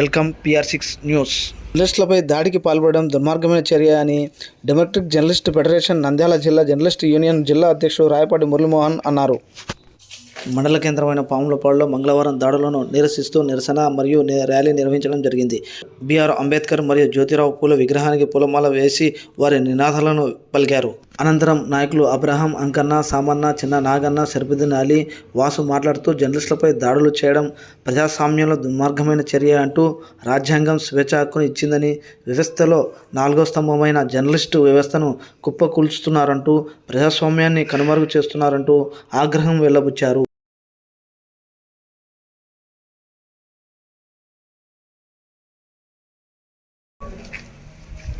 Welcome PR six news జర్నలిస్టులపై దాడికి పాల్పడడం దుర్మార్గమైన చర్య అని డెమోక్రటిక్ జర్నలిస్ట్ ఫెడరేషన్ నంద్యాల జిల్లా జర్నలిస్ట్ యూనియన్ జిల్లా అధ్యక్షుడు రాయపాటి మురళీమోహన్ అన్నారు. మండల కేంద్రమైన పాములపాడులో మంగళవారం దాడులను నిరసిస్తూ నిరసన మరియు ర్యాలీ నిర్వహించడం జరిగింది. బిఆర్ అంబేద్కర్ మరియు జ్యోతిరావు పూల విగ్రహానికి పూలమాల వేసి వారి నినాదాలను పలికారు. అనంతరం నాయకులు అబ్రహాం అంకన్న సామన్న చిన్న నాగన్న సరిపుద్దీన్ అలీ వాసు మాట్లాడుతూ జర్నలిస్టులపై దాడులు చేయడం ప్రజాస్వామ్యంలో దుర్మార్గమైన చర్య అంటూ రాజ్యాంగం స్వేచ్ఛ హక్కును ఇచ్చిందని వ్యవస్థలో నాలుగో స్తంభమైన జర్నలిస్టు వ్యవస్థను కుప్పకూల్చుతున్నారంటూ ప్రజాస్వామ్యాన్ని కనుమరుగు చేస్తున్నారంటూ ఆగ్రహం వెల్లబుచ్చారు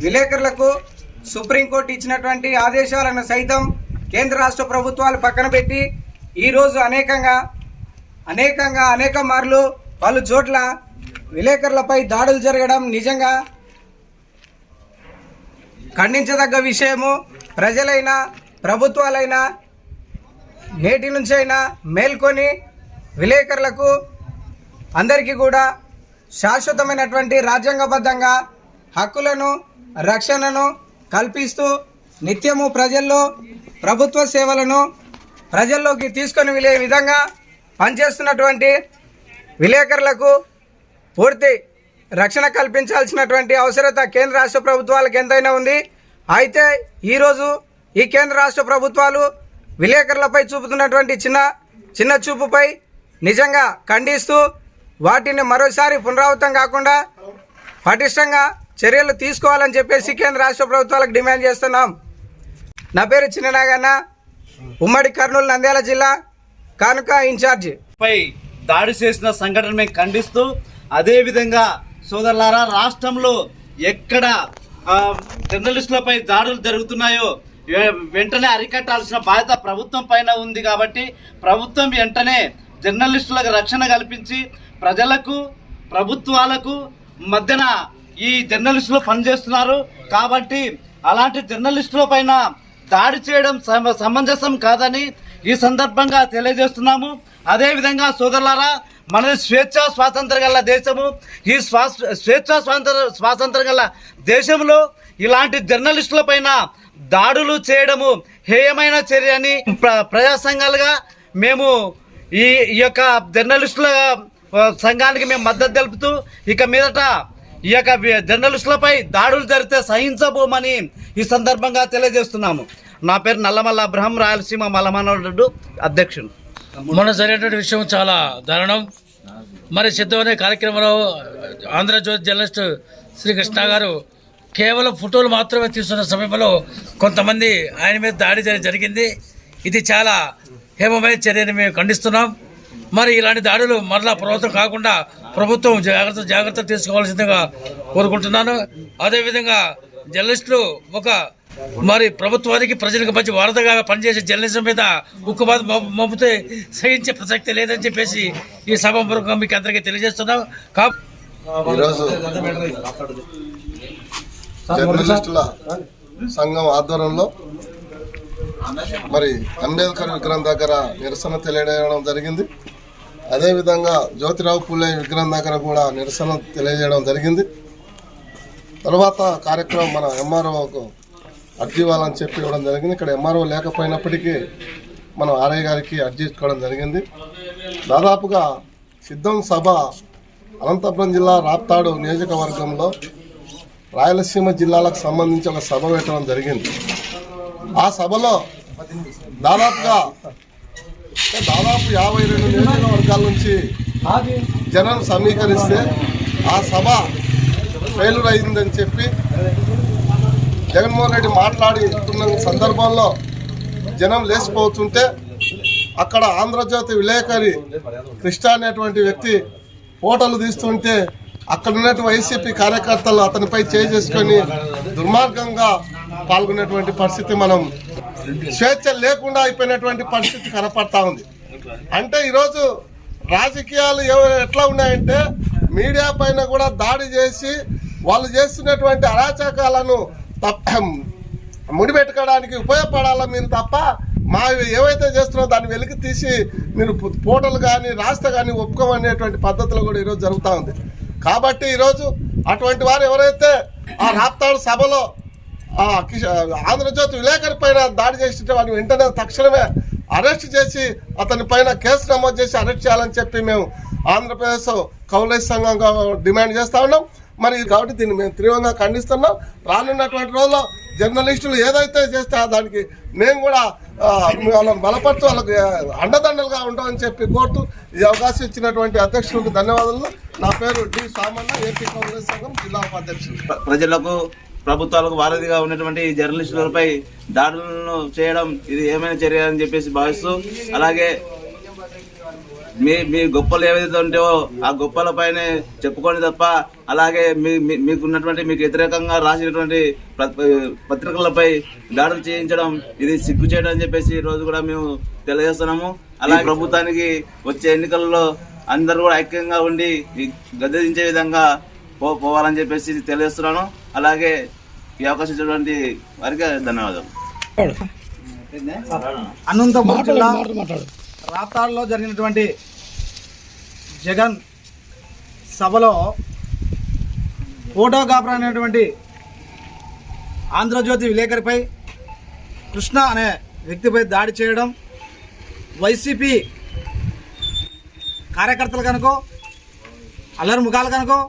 విలేకరులకు సుప్రీంకోర్టు ఇచ్చినటువంటి ఆదేశాలను సైతం కేంద్ర రాష్ట్ర ప్రభుత్వాలు పక్కన పెట్టి ఈరోజు అనేకంగా అనేకంగా అనేక మార్లు పలు చోట్ల విలేకరులపై దాడులు జరగడం నిజంగా ఖండించదగ్గ విషయము. ప్రజలైనా ప్రభుత్వాలైనా నేటి నుంచైనా మేల్కొని విలేకరులకు అందరికీ కూడా శాశ్వతమైనటువంటి రాజ్యాంగబద్ధంగా హక్కులను రక్షణను కల్పిస్తూ నిత్యము ప్రజల్లో ప్రభుత్వ సేవలను ప్రజల్లోకి తీసుకొని వెళ్ళే విధంగా పనిచేస్తున్నటువంటి విలేకరులకు పూర్తి రక్షణ కల్పించాల్సినటువంటి అవసరత కేంద్ర రాష్ట్ర ప్రభుత్వాలకు ఎంతైనా ఉంది. అయితే ఈరోజు ఈ కేంద్ర రాష్ట్ర ప్రభుత్వాలు విలేకరులపై చూపుతున్నటువంటి చిన్న చిన్న చూపుపై నిజంగా ఖండిస్తూ వాటిని మరోసారి పునరావృతం కాకుండా పటిష్టంగా చర్యలు తీసుకోవాలని చెప్పేసి కేంద్ర రాష్ట్ర ప్రభుత్వాలకు డిమాండ్ చేస్తున్నాం. నా పేరు చిన్ననాగన్న. ఉమ్మడి కర్నూలు నంద్యాల జిల్లా కానుక ఇన్ఛార్జి. పై దాడి చేసిన సంఘటన మేము ఖండిస్తూ అదేవిధంగా సోదరులారా రాష్ట్రంలో ఎక్కడ జర్నలిస్టులపై దాడులు జరుగుతున్నాయో వెంటనే అరికట్టాల్సిన బాధ్యత ప్రభుత్వం పైన ఉంది కాబట్టి ప్రభుత్వం వెంటనే జర్నలిస్టులకు రక్షణ కల్పించి ప్రజలకు ప్రభుత్వాలకు మధ్యన ఈ జర్నలిస్టులు పనిచేస్తున్నారు. కాబట్టి అలాంటి జర్నలిస్టుల పైన దాడి చేయడం సమ- సమంజసం కాదని ఈ సందర్భంగా తెలియజేస్తున్నాము. అదేవిధంగా సోదరులారా మనది స్వేచ్ఛ స్వాతంత్రం గల దేశము ఈ స్వా స్వేచ్ఛ స్వాతంత్ర స్వాతంత్రం గల దేశంలో ఇలాంటి జర్నలిస్టుల పైన దాడులు చేయడము హేయమైన చర్య అని ప్ర- ప్రజా సంఘాలుగా మేము ఈ ఈ యొక్క జర్నలిస్టుల సంఘానికి మేము మద్దతు తెలుపుతూ ఇక మీదట ఈ యొక్క జర్నలిస్టులపై దాడులు జరిగితే సహించబోమని ఈ సందర్భంగా తెలియజేస్తున్నాము. నా పేరు నల్లమల్ల అబ్రహం రాయలసీమ మల్లమనోడు అధ్యక్షుడు. మొన్న జరిగినటువంటి విషయం చాలా దారుణం. మరి సిద్ధమనే కార్యక్రమంలో ఆంధ్రజ్యోతి జర్నలిస్ట్ శ్రీకృష్ణ గారు కేవలం ఫోటోలు మాత్రమే తీసుకున్న సమయంలో కొంతమంది ఆయన మీద దాడి జరిగింది. ఇది చాలా హేమమైన చర్యని మేము ఖండిస్తున్నాం. మరి ఇలాంటి దాడులు మరలా ప్రభుత్వం కాకుండా ప్రభుత్వం జాగ్రత్త జాగ్రత్త తీసుకోవాల్సిందిగా కోరుకుంటున్నాను. అదేవిధంగా జర్నలిస్టులు ఒక మరి ప్రభుత్వానికి ప్రజలకు మంచి వారధగా పనిచేసే జర్నలిజం మీద ఉక్కుబాధ మోపు- మోపితే సహించే ప్రసక్తి లేదని చెప్పేసి ఈ సభాపూర్వకంగా మీకు అందరికీ తెలియజేస్తున్నాం. కా జర్నలిస్టుల సంఘం ఆధ్వర్యంలో మరి అంబేద్కర్ విగ్రహం దగ్గర నిరసన తెలియడం జరిగింది. అదేవిధంగా జ్యోతిరావు పూలే విగ్రహం దగ్గర కూడా నిరసన తెలియజేయడం జరిగింది. తర్వాత కార్యక్రమం మన ఎంఆర్ఓకు అర్జీ ఇవ్వాలని చెప్పి ఇవ్వడం జరిగింది. ఇక్కడ ఎంఆర్ఓ లేకపోయినప్పటికీ మనం ఆర్ఐ గారికి అర్జీ ఇచ్చుకోవడం జరిగింది. దాదాపుగా సిద్ధం సభ అనంతపురం జిల్లా రాప్తాడు నియోజకవర్గంలో రాయలసీమ జిల్లాలకు సంబంధించి ఒక సభ పెట్టడం జరిగింది. ఆ సభలో దాదాపుగా దాదాపు యాభై రెండు నియోజకవర్గాల నుంచి జనం సమీకరిస్తే ఆ సభ ఫెయిల్యూర్ అయిందని చెప్పి జగన్మోహన్ రెడ్డి మాట్లాడుతున్న సందర్భంలో జనం లేచిపోతుంటే అక్కడ ఆంధ్రజ్యోతి విలేకరి కృష్ణ అనేటువంటి వ్యక్తి ఫోటోలు తీస్తుంటే అక్కడ ఉన్నటువంటి వైసీపీ కార్యకర్తలు అతనిపై చేసుకొని దుర్మార్గంగా పాల్గొనేటువంటి పరిస్థితి మనం స్వేచ్ఛ లేకుండా అయిపోయినటువంటి పరిస్థితి కనపడతా ఉంది. అంటే ఈరోజు రాజకీయాలు ఎట్లా ఉన్నాయంటే మీడియా పైన కూడా దాడి చేసి వాళ్ళు చేస్తున్నటువంటి అరాచకాలను తప్ప ముడిపెట్టుకోవడానికి ఉపయోగపడాలా మీరు తప్ప మా ఏవైతే చేస్తున్నారో దాన్ని వెలికి తీసి మీరు పోటలు కానీ రాస్తే కానీ ఒప్పుకోమనేటువంటి పద్ధతులు కూడా ఈరోజు జరుగుతూ ఉంది. కాబట్టి ఈరోజు అటువంటి వారు ఎవరైతే ఆ రాప్తాడు సభలో ఆంధ్రజ్యోతి విలేకరి పైన దాడి చేసింటే వాడిని వెంటనే తక్షణమే అరెస్ట్ చేసి అతని పైన కేసు నమోదు చేసి అరెస్ట్ చేయాలని చెప్పి మేము ఆంధ్రప్రదేశ్ కౌలై సంఘంగా డిమాండ్ చేస్తా ఉన్నాం. మరి కాబట్టి దీన్ని మేము తీవ్రంగా ఖండిస్తున్నాం. రానున్నటువంటి రోజుల్లో జర్నలిస్టులు ఏదైతే చేస్తే దానికి మేము కూడా వాళ్ళని బలపరుతూ వాళ్ళకి అండదండలుగా ఉంటామని చెప్పి కోరుతూ ఈ అవకాశం ఇచ్చినటువంటి అధ్యక్షులకు ధన్యవాదాలు. నా పేరు డి సామన్న ఏపీ కాంగ్రెస్ సంఘం జిల్లా ఉపాధ్యక్షులు. ప్రజలకు ప్రభుత్వాలకు వారధిగా ఉన్నటువంటి జర్నలిస్టులపై దాడులను చేయడం ఇది ఏమైనా చర్య అని చెప్పేసి భావిస్తూ అలాగే మీ మీ గొప్పలు ఏవైతే ఉంటాయో ఆ గొప్పలపైనే చెప్పుకోండి తప్ప అలాగే మీ మీ- మీకు వ్యతిరేకంగా రాసినటువంటి పత్రికలపై దాడులు చేయించడం ఇది సిగ్గు చేయడం అని చెప్పేసి ఈ రోజు కూడా మేము తెలియజేస్తున్నాము. అలాగే ప్రభుత్వానికి వచ్చే ఎన్నికల్లో అందరూ కూడా ఐక్యంగా ఉండి గద్దెదించే విధంగా పో పోవాలని చెప్పేసి తెలియజేస్తున్నాను. అలాగే ఈ అవకాశం ఇచ్చినటువంటి వారికి ధన్యవాదాలు. అనంతపురం జిల్లా రాప్తాడులో జరిగినటువంటి జగన్ సభలో ఫోటోగ్రాఫర్ అనేటువంటి ఆంధ్రజ్యోతి విలేకరిపై కృష్ణ అనే వ్యక్తిపై దాడి చేయడం వైసీపీ కార్యకర్తలు కనుకో అల్లరి ముఖాలు కనుకో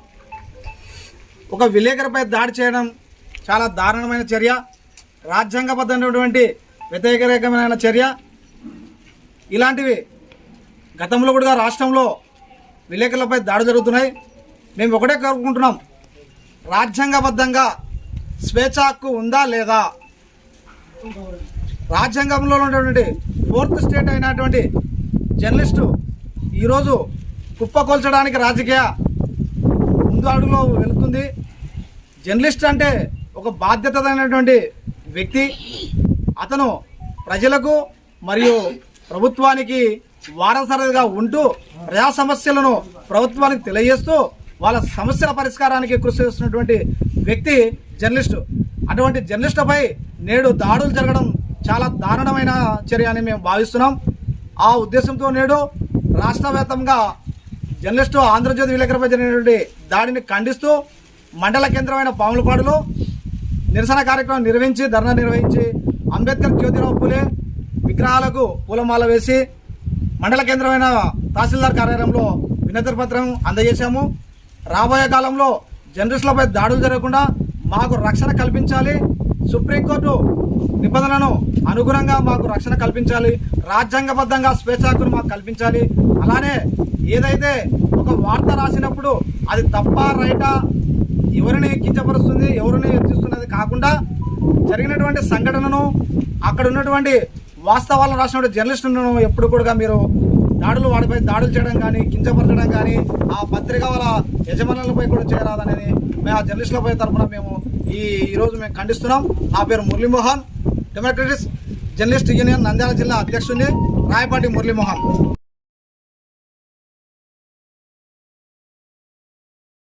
ఒక విలేకరిపై దాడి చేయడం చాలా దారుణమైన చర్య. రాజ్యాంగబద్ధమైనటువంటి వ్యతిరేకమైన చర్య. ఇలాంటివి గతంలో కూడా రాష్ట్రంలో విలేకరులపై దాడి జరుగుతున్నాయి. మేము ఒకటే కోరుకుంటున్నాం. రాజ్యాంగబద్ధంగా స్వేచ్ఛ హక్కు ఉందా లేదా? రాజ్యాంగంలో ఉన్నటువంటి ఫోర్త్ స్టేట్ అయినటువంటి జర్నలిస్టు ఈరోజు కుప్పకొల్చడానికి రాజకీయ ముందు అడుగులో వెళుతుంది జర్నలిస్ట్ అంటే ఒక బాధ్యతమైనటువంటి వ్యక్తి. అతను ప్రజలకు మరియు ప్రభుత్వానికి వారసరిగా ఉంటూ ప్రజా సమస్యలను ప్రభుత్వానికి తెలియజేస్తూ వాళ్ళ సమస్యల పరిష్కారానికి కృషి చేస్తున్నటువంటి వ్యక్తి జర్నలిస్టు. అటువంటి జర్నలిస్టుపై నేడు దాడులు జరగడం చాలా దారుణమైన చర్య అని మేము భావిస్తున్నాం. ఆ ఉద్దేశంతో నేడు రాష్ట్రవ్యాప్తంగా జర్నలిస్టు ఆంధ్రజ్యోతి విలేకరుపై జరిగినటువంటి దాడిని ఖండిస్తూ మండల కేంద్రమైన పాములపాడులో నిరసన కార్యక్రమం నిర్వహించి ధర్నా నిర్వహించి అంబేద్కర్ జ్యోతిరావు పూలే విగ్రహాలకు పూలమాల వేసి మండల కేంద్రమైన తహసీల్దార్ కార్యాలయంలో వినతి పత్రం అందజేశాము. రాబోయే కాలంలో జర్నలిస్టులపై దాడులు జరగకుండా మాకు రక్షణ కల్పించాలి. సుప్రీంకోర్టు నిబంధనను అనుగుణంగా మాకు రక్షణ కల్పించాలి రాజ్యాంగబద్ధంగా స్వేచ్ఛ హక్కును మాకు కల్పించాలి. అలానే ఏదైతే ఒక వార్త రాసినప్పుడు అది తప్ప రైటా ఎవరిని కించపరుస్తుంది ఎవరిని హెచ్చిస్తున్నది కాకుండా జరిగినటువంటి సంఘటనను అక్కడ ఉన్నటువంటి వాస్తవాలను రాసినటువంటి జర్నలిస్టులను ఎప్పుడు కూడా మీరు దాడులు వాడిపై దాడులు చేయడం కానీ కించపరచడం కానీ ఆ పత్రిక వాళ్ళ యజమానులపై కూడా చేయరాదనేది మేము ఆ జర్నలిస్టులపై తరఫున మేము ఈ ఈరోజు మేము ఖండిస్తున్నాం. నా పేరు Muralimohan. Democratic journalist union Nandyal జిల్లా అధ్యక్షుడిని రాయపాటి మురళీమోహన్.